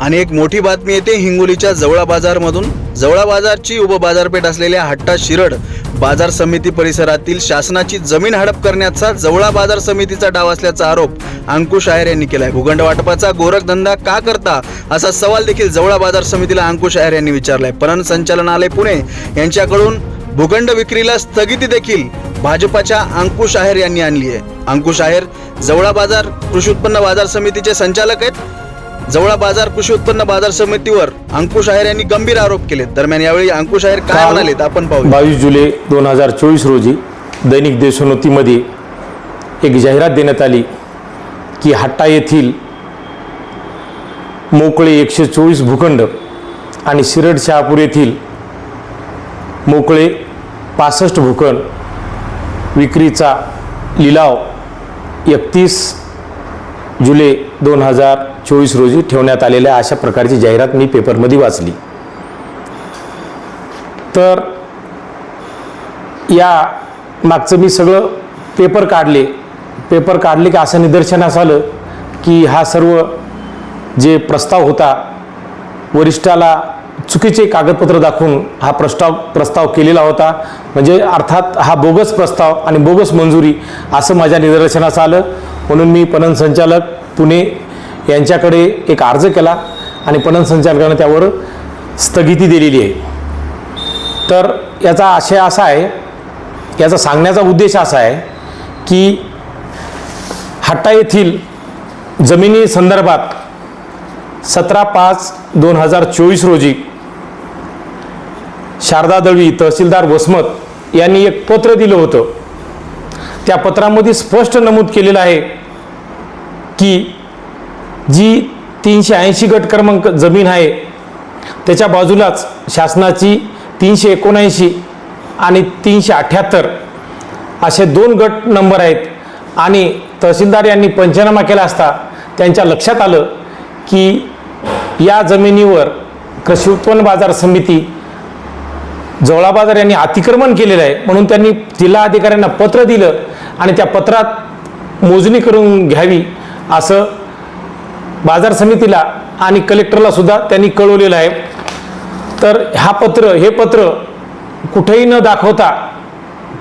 आणि एक मोठी बातमी येते हिंगोलीच्या जवळा बाजारमधून. जवळा बाजारची उपबाजारपेठ असलेल्या हट्टा शिरड बाजार समिती परिसरातील शासनाची जमीन हडप करण्याचा जवळा बाजार समितीचा डाव असल्याचा आरोप अंकुश आहेर यांनी केलाय. भूखंड वाटपाचा गोरखधंदा का करता असा सवाल देखील जवळा बाजार समितीला अंकुश आहेर यांनी विचारलाय. पणन संचालनालय पुणे यांच्याकडून भूखंड विक्रीला स्थगिती देखील भाजपाच्या अंकुश आहेर यांनी आणली आहे. अंकुश आहेर जवळा बाजार कृषी उत्पन्न बाजार समितीचे संचालक आहेत. जवळा बाजार कृषी उत्पन्न बाजार समितीवर अंकुश आहेर यांनी गंभीर आरोप केले. दरम्यान यावेळी अंकुश आहेर काय काल म्हणालेत आपण पाहूया. बावीस जुलै दोन हजार चोवीस रोजी दैनिक देशोन्नतीमध्ये एक जाहिरात देण्यात आली की हट्टा येथील मोकळे एकशे चोवीस भूखंड आणि शिरड शहापूर येथील मोकळे पासष्ट भूखंड विक्रीचा लिलाव एकतीस जुलै दोन हजार चोवीस रोजी ठेवण्यात आलेल्या अशा प्रकारची जाहिरात मी पेपरमध्ये वाचली. तर या मागचं मी सगळं पेपर काढले. पेपर काढले की असं निदर्शनास आलं की हा सर्व जे प्रस्ताव होता वरिष्ठाला चुकीचे कागदपत्र दाखवून हा प्रस्ताव प्रस्ताव केलेला होता. म्हणजे अर्थात हा बोगस प्रस्ताव आणि बोगस मंजुरी असं माझ्या निदर्शनास आलं. म्हणून मी पणन संचालक पुणे यांच्याकडे एक अर्ज केला आणि पणन संचालकानं त्यावर स्थगिती दिलेली आहे. तर याचा आशय असा आहे याचा सांगण्याचा उद्देश असा आहे की हट्टा येथील जमिनी संदर्भात सतरा पाच दोन हजार चोवीस रोजी शारदा दळवी तहसीलदार वसमत यांनी एक पत्र दिलं होतं. त्या पत्रामध्ये स्पष्ट नमूद केलेलं आहे की जी तीनशे ऐंशी गट क्रमांक जमीन आहे त्याच्या बाजूलाच शासनाची तीनशे एकोणऐंशी आणि तीनशे अठ्ठ्याहत्तर असे दोन गट नंबर आहेत. आणि तहसीलदार यांनी पंचनामा केला असता त्यांच्या लक्षात आलं की या जमिनीवर कृषी उत्पन्न बाजार समिती जवळा बाजार यांनी अतिक्रमण केलेलं आहे. म्हणून त्यांनी जिल्हा अधिकाऱ्यांना पत्र दिलं आणि त्या पत्रात मोजणी करून घ्यावी असं बाजार समितीला आणि कलेक्टरला सुद्धा त्यांनी कळवलेलं आहे. तर हा पत्र हे पत्र कुठेही न दाखवता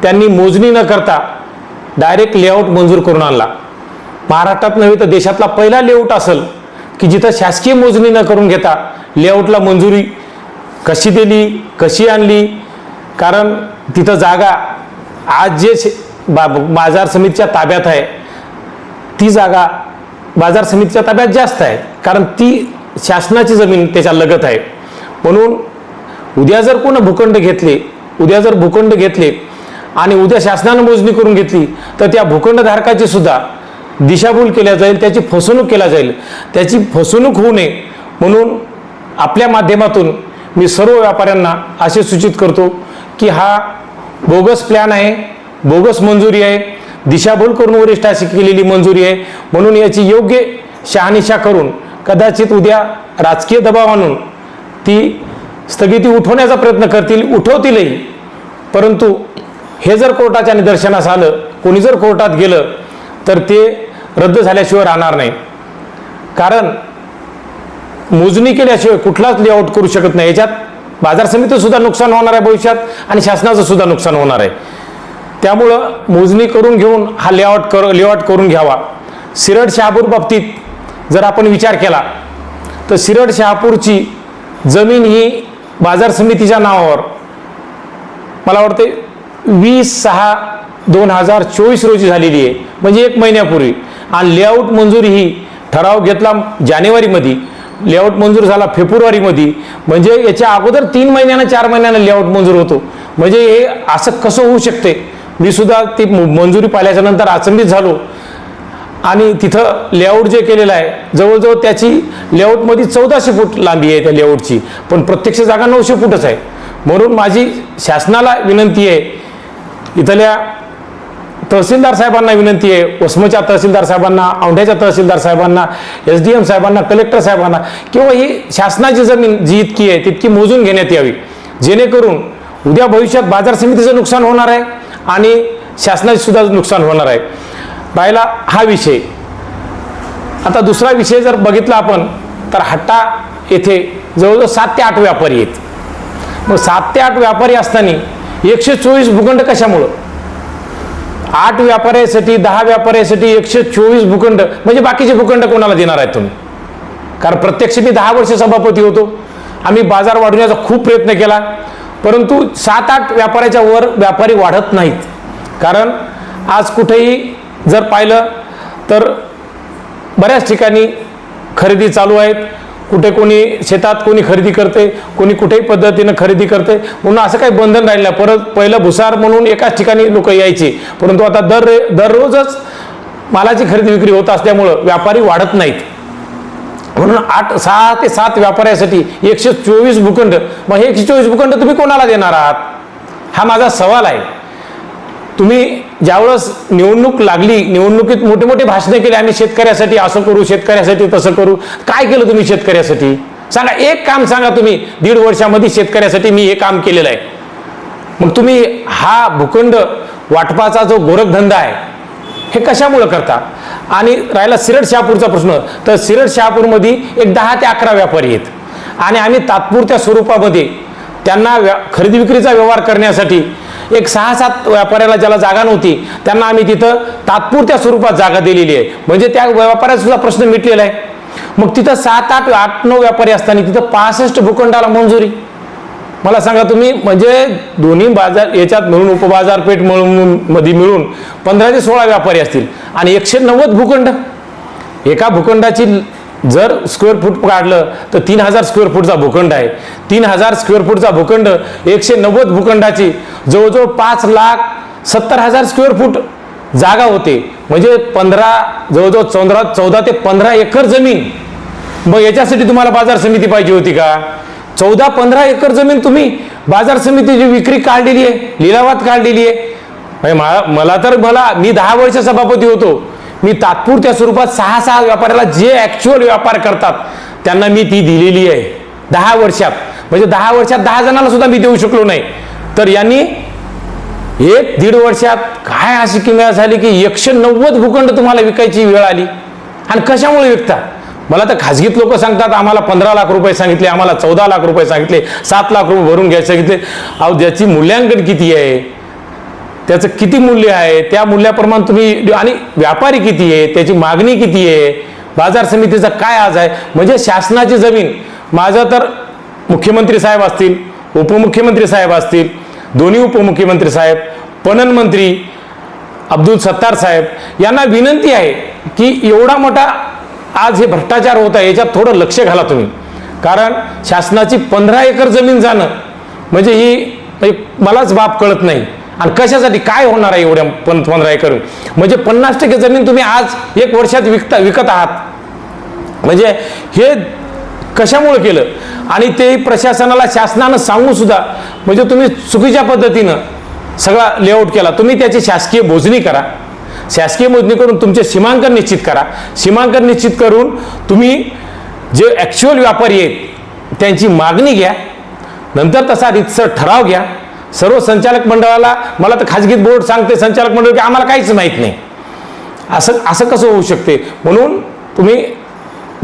त्यांनी मोजणी न करता डायरेक्ट लेआउट मंजूर करून आणला. महाराष्ट्रात नव्हे तर देशातला पहिला लेआउट असेल की जिथं शासकीय मोजणी न करून घेता लेआउटला मंजुरी कशी दिली कशी आणली? कारण तिथं जागा आज जे बा बाजार समितीच्या ताब्यात आहे. ती जागा बाजार समितीच्या ताब्यात जास्त आहे. कारण ती शासनाची जमीन त्याच्या लगत आहे. म्हणून उद्या जर कोण भूखंड घेतले उद्या जर भूखंड घेतले आणि उद्या शासनानं मोजणी करून घेतली तर त्या भूखंडधारकाची सुद्धा दिशाभूल केल्या जाईल त्याची फसवणूक केल्या जाईल. त्याची फसवणूक होऊ नये. म्हणून आपल्या माध्यमातून मी सर्व व्यापाऱ्यांना असे सूचित करतो की हा बोगस प्लॅन आहे. बोगस मंजुरी आहे. दिशाभूल करून वरिष्ठाशी केलेली मंजुरी आहे. म्हणून याची योग्य शहानिशा करून कदाचित उद्या राजकीय दबाव आणून ती स्थगिती उठवण्याचा प्रयत्न करतील उठवतीलही. परंतु हे जर कोर्टाच्या निदर्शनास आलं कोणी जर कोर्टात गेलं तर ते रद्द झाल्याशिवाय राहणार नाही. कारण मोजणी केल्याशिवाय कुठलाच लेआउट करू शकत नाही. याच्यात बाजार समितीचं सुद्धा नुकसान होणार आहे भविष्यात आणि शासनाचं सुद्धा नुकसान होणार आहे. त्यामुळं मोजणी करून घेऊन हा लेआउट कर लेआउट करून घ्यावा. सिरड शहापूर बाबतीत जर आपण विचार केला तर सिरड शहापूरची जमीन ही बाजार समितीच्या नावावर मला वाटते वीस सहा दोन हजार चोवीस रोजी झालेली आहे. म्हणजे एक महिन्यापूर्वी. आणि लेआउट मंजुरी ही ठराव घेतला जानेवारीमध्ये. लेआउट मंजूर झाला फेब्रुवारीमध्ये. म्हणजे याच्या अगोदर तीन महिन्यानं चार महिन्यानं लेआउट मंजूर होतो. म्हणजे हे असं कसं होऊ शकते मी सुद्धा ती मंजुरी पाहिल्याच्या नंतर अचंबित झालो. आणि तिथं लेआउट जे केलेलं आहे जवळजवळ त्याची लेआउटमध्ये चौदाशे फूट लांबी आहे त्या लेआउटची. पण प्रत्यक्ष जागा नऊशे फूटच आहे. म्हणून माझी शासनाला विनंती आहे इथल्या तहसीलदार साहेबांना विनंती आहे वसमच्या तहसीलदार साहेबांना औंढ्याच्या तहसीलदार साहेबांना एस डी एम साहेबांना कलेक्टर साहेबांना किंवा ही शासनाची जमीन जी इतकी आहे तितकी मोजून घेण्यात यावी. जेणेकरून उद्या भविष्यात बाजार समितीचं नुकसान होणार आहे. आणि शासनाचे सुद्धा नुकसान होणार आहे. राहिला हा विषय. आता दुसरा विषय जर बघितला आपण तर हट्टा येथे जवळजवळ सात ते आठ व्यापारी आहेत. मग सात ते आठ व्यापारी असताना एकशे चोवीस भूखंड कशामुळं? आठ व्यापाऱ्यासाठी दहा व्यापाऱ्यासाठी एकशे चोवीस भूखंड म्हणजे बाकीचे भूखंड कोणाला देणार आहेत तुम्ही? कारण प्रत्यक्ष मी दहा वर्ष सभापती होतो. आम्ही बाजार वाढवण्याचा खूप प्रयत्न केला. परंतु सात आठ व्यापाऱ्याच्या वर व्यापारी वाढत नाहीत. कारण आज कुठेही जर पाहिलं तर बऱ्याच ठिकाणी खरेदी चालू आहेत. कुठे कोणी शेतात कोणी खरेदी करते कोणी कुठेही पद्धतीनं खरेदी करते. म्हणून असं काही बंधन राहिलं परत पहिलं भुसार म्हणून एकाच ठिकाणी लोक यायचे. परंतु आता दर दररोजच मालाची खरेदी विक्री होत असल्यामुळं व्यापारी वाढत नाहीत. म्हणून आठ सहा ते सात व्यापाऱ्यासाठी एकशे चोवीस भूखंड. मग हे एकशे चोवीस भूखंड तुम्ही कोणाला देणार आहात? हा माझा सवाल आहे. तुम्ही ज्यावेळेस निवडणूक लागली निवडणुकीत मोठे मोठे भाषणे केले आम्ही शेतकऱ्यासाठी असं करू शेतकऱ्यासाठी तसं करू. काय केलं तुम्ही शेतकऱ्यासाठी? सांगा एक काम सांगा तुम्ही. दीड वर्षामध्ये शेतकऱ्यासाठी मी हे काम केलेलं आहे. मग तुम्ही हा भूखंड वाटपाचा जो गोरखधंदा आहे हे कशामुळं करता? आणि राहिला सिरड शहापूरचा प्रश्न. तर सिरड शहापूरमध्ये एक दहा ते अकरा व्यापारी आहेत. आणि आम्ही तात्पुरत्या स्वरूपामध्ये त्यांना व्या खरेदी विक्रीचा व्यवहार करण्यासाठी एक सहा सात व्यापाऱ्याला ज्याला जागा नव्हती त्यांना आम्ही तिथं तात्पुरत्या स्वरूपात जागा दिलेली आहे. म्हणजे त्या व्यापाऱ्याचा सुद्धा प्रश्न मिटलेला आहे. मग तिथं सात आठ आठ नऊ व्यापारी असताना तिथं पासष्ट भूखंडाला मंजुरी. मला सांगा तुम्ही म्हणजे दोन्ही बाजार याच्यात मिळून उपबाजारपेठ मिळून मध्ये मिळून पंधरा ते सोळा व्यापारी असतील आणि एकशे नव्वद भूखंड. एका भूखंडाची जर स्क्वेअर फूट काढलं तर तीन हजार स्क्वेअर फूटचा भूखंड आहे. तीन हजार स्क्वेअर फूटचा भूखंड एकशे नव्वद भूखंडाची जवळजवळ पाच लाख सत्तर हजार स्क्वेअर फूट जागा होते. म्हणजे पंधरा जवळजवळ चौदा चौदा ते पंधरा एकर जमीन. मग याच्यासाठी तुम्हाला बाजार समिती पाहिजे होती का? चौदा पंधरा एकर जमीन तुम्ही बाजार समितीची विक्री काढलेली आहे लिलावात काढलेली आहे. म्हणजे मला तर मला मी दहा वर्ष सभापती होतो. मी तात्पुरत्या स्वरूपात सहा सहा व्यापाऱ्याला जे ऍक्च्युअल व्यापार करतात त्यांना मी ती दिलेली आहे. दहा वर्षात. म्हणजे दहा वर्षात दहा जणांना सुद्धा मी देऊ शकलो नाही. तर यांनी एक दीड वर्षात काय अशी किमया झाली की एकशे नव्वद भूखंड तुम्हाला विकायची वेळ आली. आणि कशामुळे विकता? मला तर खाजगीत लोक सांगतात आम्हाला पंधरा लाख रुपये सांगितले आम्हाला चौदा लाख रुपये सांगितले सात लाख रुपये भरून घ्यायला सांगितले. अहो ज्याची मूल्यांकन किती आहे त्याचं किती मूल्य आहे त्या मूल्याप्रमाणे तुम्ही आणि व्यापारी किती आहे त्याची मागणी किती आहे बाजार समितीचा काय आज आहे? म्हणजे शासनाची जमीन. माझं तर मुख्यमंत्री साहेब असतील उपमुख्यमंत्री साहेब असतील दोन्ही उपमुख्यमंत्री साहेब पणन मंत्री अब्दुल सत्तार साहेब यांना विनंती आहे की एवढा मोठा आज हे भ्रष्टाचार होत आहे याच्यात थोडं लक्ष घाला तुम्ही. कारण शासनाची पंधरा एकर जमीन जाणं म्हणजे ही म्हणजे मलाच बाप कळत नाही. आणि कशासाठी काय होणार आहे एवढ्या पण पंधरा एकर? म्हणजे पन्नास टक्के जमीन तुम्ही आज एक वर्षात विकता विकत आहात. म्हणजे हे कशामुळे केलं? आणि ते प्रशासनाला शासनानं सांगून सुद्धा म्हणजे तुम्ही चुकीच्या पद्धतीनं सगळा लेआउट केला. तुम्ही त्याची शासकीय मोजणी करा. शासकीय मोजणी करून तुमचे सीमांकन निश्चित करा. सीमांकन निश्चित करून तुम्ही जे ॲक्च्युअल व्यापारी आहेत त्यांची मागणी घ्या. नंतर तसा रितसर ठराव घ्या. सर्व संचालक मंडळाला मला तर खाजगीत बोर्ड सांगते संचालक मंडळ की आम्हाला काहीच माहीत नाही. असं असं कसं होऊ शकते? म्हणून तुम्ही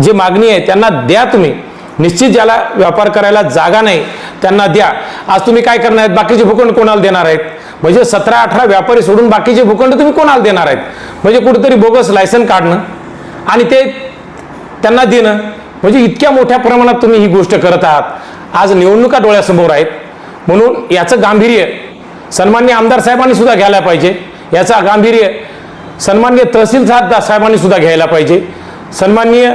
जे मागणी आहे त्यांना द्या तुम्ही. निश्चित ज्याला व्यापार करायला जागा नाही त्यांना द्या. आज तुम्ही काय करणार आहेत? बाकीचे भूखंड कोणाला देणार आहेत? म्हणजे सतरा अठरा व्यापारी सोडून बाकीचे भूखंड तुम्ही कोणाला देणार आहेत? म्हणजे कुठेतरी बोगस लायसन काढणं आणि ते त्यांना देणं. म्हणजे इतक्या मोठ्या प्रमाणात तुम्ही ही गोष्ट करत आहात. आज निवडणुका डोळ्यासमोर आहेत. म्हणून याचं गांभीर्य सन्मान्य आमदार साहेबांनी सुद्धा घ्यायला पाहिजे. याचा गांभीर्य सन्मान्य तहसील साहेबांनी सुद्धा घ्यायला पाहिजे. सन्माननीय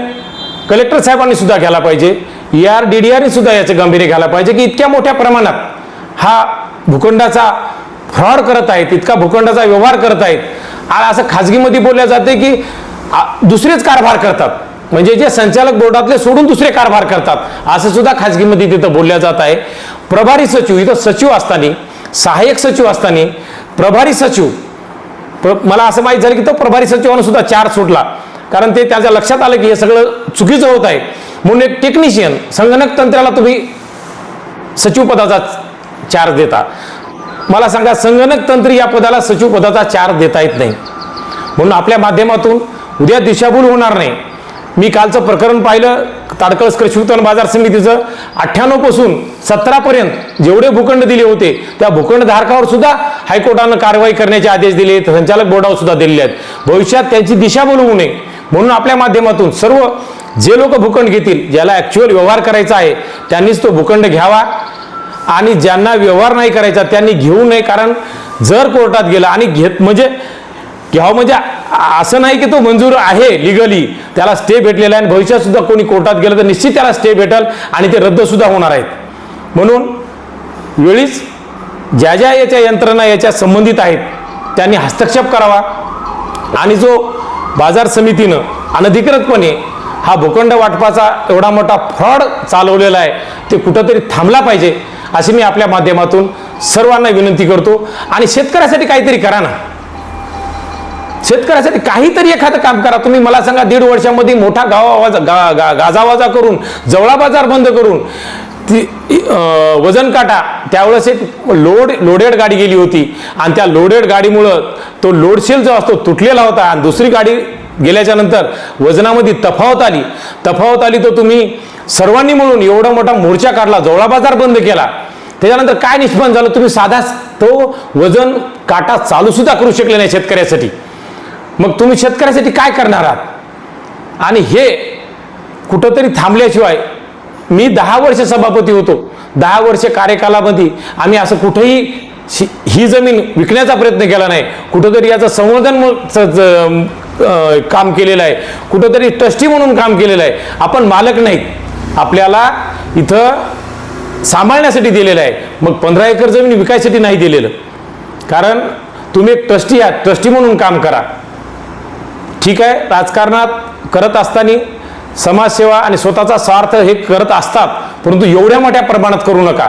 कलेक्टर साहेबांनी सुद्धा घ्यायला पाहिजे. ए आर डी डी आरने सुद्धा याचं गांभीर्य घ्यायला पाहिजे की इतक्या मोठ्या प्रमाणात हा भूखंडाचा फ्रॉड करत आहेत इतका भूखंडाचा व्यवहार करत आहेत. आणि असं खाजगीमध्ये बोलल्या जाते की दुसरेच कारभार करतात. म्हणजे जे संचालक बोर्डातले सोडून दुसरे कारभार करतात. असं सुद्धा खाजगीमध्ये तिथं बोलल्या जात आहे. प्रभारी सचिव इथं सचिव असताना सहाय्यक सचिव असताना प्रभारी सचिव प्र- मला असं माहीत झालं की तो प्रभारी सचिवानं सुद्धा चार सुटला कारण ते त्याच्या लक्षात आलं की हे सगळं चुकीचं होत आहे. म्हणून एक टेक्निशियन संगणक तंत्राला तुम्ही सचिव पदाचा चार्ज देता. मला सांगा संगणक तंत्र या पदाला सचिव पदाचा चार्ज देता येत नाही. म्हणून आपल्या माध्यमातून उद्या दिशाभूल होणार नाही. मी कालचं प्रकरण पाहिलं ताडकळस कृषी उत्पन्न बाजार समितीचं. अठ्ठ्याण्णवपासून सतरापर्यंत जेवढे भूखंड दिले होते त्या भूखंड धारकावर सुद्धा हायकोर्टानं कारवाई करण्याचे आदेश दिले आहेत संचालक बोर्डावर सुद्धा दिलेले आहेत. भविष्यात त्यांची दिशा होऊ नये. म्हणून आपल्या माध्यमातून सर्व जे लोक भूखंड घेतील ज्याला ॲक्च्युअल व्यवहार करायचा आहे त्यांनीच तो भूखंड घ्यावा. आणि ज्यांना व्यवहार नाही करायचा त्यांनी घेऊ नये कारण जर कोर्टात गेला आणि घेत म्हणजे घ्यावं म्हणजे असं नाही की तो मंजूर आहे लिगली त्याला स्टे भेटलेला आहे आणि भविष्यात सुद्धा कोणी कोर्टात गेलं तर निश्चित त्याला स्टे भेटल आणि ते रद्द सुद्धा होणार आहेत. म्हणून वेळीच ज्या ज्या याच्या यंत्रणा याच्या संबंधित आहेत त्यांनी हस्तक्षेप करावा. आणि जो बाजार समितीनं अनधिकृतपणे हा भूखंड वाटपाचा एवढा मोठा फ्रॉड चालवलेला आहे ते कुठंतरी थांबला पाहिजे अशी मी आपल्या माध्यमातून सर्वांना विनंती करतो. आणि शेतकऱ्यासाठी काहीतरी करा ना. शेतकऱ्यासाठी काहीतरी एखादं काम करा. तुम्ही मला सांगा दीड वर्षामध्ये मोठा गावावाजा गा गा गाजावाजा करून जवळा बाजार बंद करून ती वजन काटा त्यावेळेस एक लोड लोडेड गाडी गेली होती. आणि त्या लोडेड गाडीमुळं तो लोडशेल जो असतो तुटलेला होता. आणि दुसरी गाडी गेल्याच्यानंतर वजनामध्ये तफावत आली. तफावत आली तर तुम्ही सर्वांनी मिळून एवढा मोठा मोर्चा काढला जवळा बाजार बंद केला. त्याच्यानंतर काय निष्पन्न झालं? तुम्ही साधा तो वजन काटा चालू सुद्धा करू शकले नाही शेतकऱ्यासाठी. मग तुम्ही शेतकऱ्यासाठी काय करणार आहात? आणि हे कुठंतरी थांबल्याशिवाय मी दहा वर्ष सभापती होतो. दहा वर्ष कार्यकालामध्ये आम्ही असं कुठेही ही जमीन विकण्याचा प्रयत्न केला नाही. कुठंतरी याचं संवर्धन काम केलेलं आहे. कुठंतरी ट्रस्टी म्हणून काम केलेलं आहे. आपण मालक नाही. आपल्याला इथं सांभाळण्यासाठी दिलेलं आहे. मग पंधरा एकर जमीन विकायसाठी नाही दिलेलं. कारण तुम्ही एक ट्रस्टी आहात. ट्रस्टी म्हणून काम करा. ठीक आहे. राजकारणात करत असताना समाजसेवा आणि स्वतःचा स्वार्थ हे करत असतात. परंतु एवढ्या मोठ्या प्रमाणात करू नका.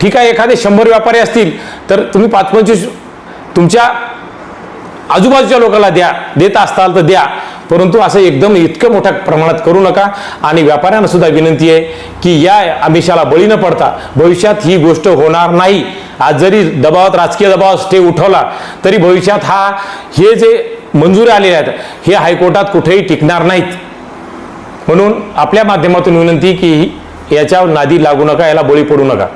ठीक आहे. एखादे शंभर व्यापारी असतील तर तुम्ही पाच पंचवीस तुमच्या आजूबाजूच्या लोकांना द्या देत असताल तर द्या. परंतु असं एकदम इतकं मोठ्या प्रमाणात करू नका. आणि व्यापाऱ्यांना सुद्धा विनंती आहे की या आमिषाला बळी न पडता भविष्यात ही गोष्ट होणार नाही. आज जरी दबावात राजकीय दबाव स्टे उठवला तरी भविष्यात हा हे जे मंजुरी आलेले आहेत हे हायकोर्टात कुठेही टिकणार नाहीत. म्हणून आपल्या माध्यमातून विनंती की याच्या नादी लागू नका याला बळी पडू नका.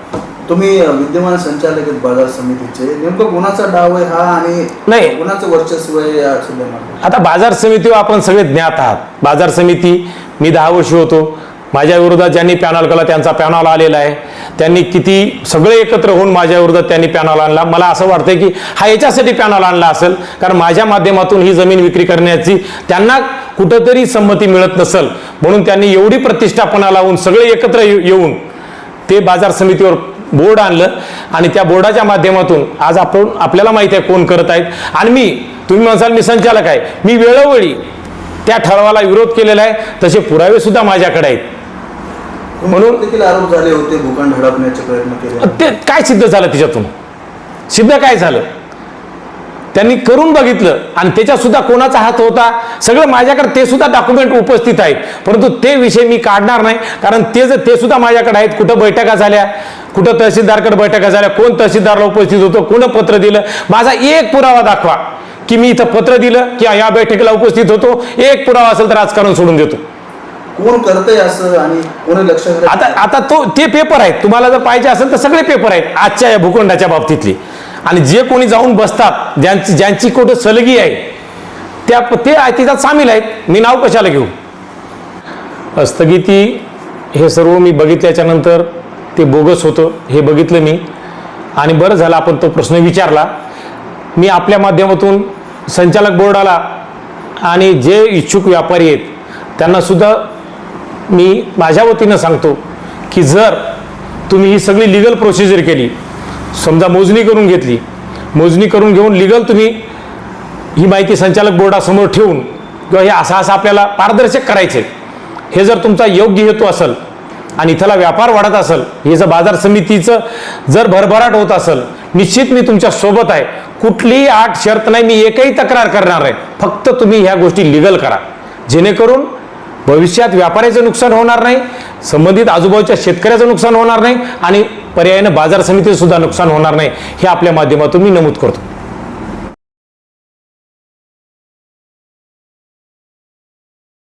तुम्ही विद्यमान संचालक आहेत बाजार समितीचे. नेमकं कोणाचा डाव आहे हा आणि नाही. कोणाचं वर्चस्व आहे या जिल्ह्यामध्ये आता बाजार समितीवर आपण सगळे ज्ञात आहात. बाजार समिती मी दहा वर्ष होतो. माझ्या विरोधात ज्यांनी पॅनल केला त्यांचा पॅनल आलेला आहे. त्यांनी किती सगळे एकत्र होऊन माझ्या विरोधात त्यांनी पॅनल आणला. मला असं वाटतंय की हा याच्यासाठी पॅनल आणला असेल कारण माझ्या माध्यमातून ही जमीन विक्री करण्याची त्यांना कुठंतरी संमती मिळत नसेल. म्हणून त्यांनी एवढी प्रतिष्ठापना लावून सगळे एकत्र येऊन ते बाजार समितीवर बोर्ड आणलं आणि त्या बोर्डाच्या माध्यमातून आज आपण आपल्याला माहिती आहे कोण करत आहेत. आणि मी तुम्ही म्हणसाल मी संचालक आहे. मी वेळोवेळी त्या ठरावाला विरोध केलेला आहे. तसे पुरावे सुद्धा माझ्याकडे आहेत. म्हणून देखील आरोप झाले होते भूखंड हडपण्याचे प्रयत्न केले. ते काय सिद्ध झालं त्याच्यातून सिद्ध काय झालं? त्यांनी करून बघितलं आणि त्याच्यात सुद्धा कोणाचा हात होता? सगळं माझ्याकडे ते सुद्धा डॉक्युमेंट उपस्थित आहेत. परंतु ते विषय मी काढणार नाही कारण ते जर ते सुद्धा माझ्याकडे आहेत कुठं बैठका झाल्या कुठं तहसीलदारकडे बैठका झाल्या कोण तहसीलदारला उपस्थित होतं कोण पत्र दिलं? माझा एक पुरावा दाखवा की मी इथं पत्र दिलं की या बैठकीला उपस्थित होतो एक पुरावा असेल तर राजकारण सोडून देतो. कोण करतंय असं आणि कोणी लक्ष आता आता तो ते पेपर आहेत. तुम्हाला जर पाहिजे असेल तर सगळे पेपर आहेत आजच्या या भूखंडाच्या बाबतीतले. आणि जे कोणी जाऊन बसतात ज्यांची ज्यांची कुठं सलगी आहे त्या ते त्याच्यात सामील आहेत. मी नाव कशाला घेऊ? स्थगिती हे सर्व मी बघितल्याच्या नंतर ते बोगस होतं हे बघितलं मी. आणि बरं झालं आपण तो प्रश्न विचारला. मी आपल्या माध्यमातून संचालक बोर्डाला आणि जे इच्छुक व्यापारी आहेत त्यांनासुद्धा मी माझ्या वतीनं सांगतो की जर तुम्ही ही सगळी लिगल प्रोसिजर केली समजा मोजणी करून घेतली. मोजणी करून घेऊन लिगल तुम्ही ही माहिती संचालक बोर्डासमोर ठेवून किंवा हे असं असं आपल्याला पारदर्शक करायचे. हे जर तुमचा योग्य हेतू असेल आणि इथला व्यापार वाढत असेल हे जर बाजार समितीचं जर भरभराट होत असेल निश्चित मी तुमच्यासोबत आहे. कुठलीही आठ शर्त नाही मी एकही तक्रार करणार आहे फक्त तुम्ही ह्या गोष्टी लिगल करा. जेणेकरून भविष्यात व्यापाऱ्याचं नुकसान होणार नाही संबंधित आजूबाजूच्या शेतकऱ्याचं नुकसान होणार नाही आणि पर्यायानं बाजार समितीचं सुद्धा नुकसान होणार नाही हे आपल्या माध्यमातून मी नमूद करतो.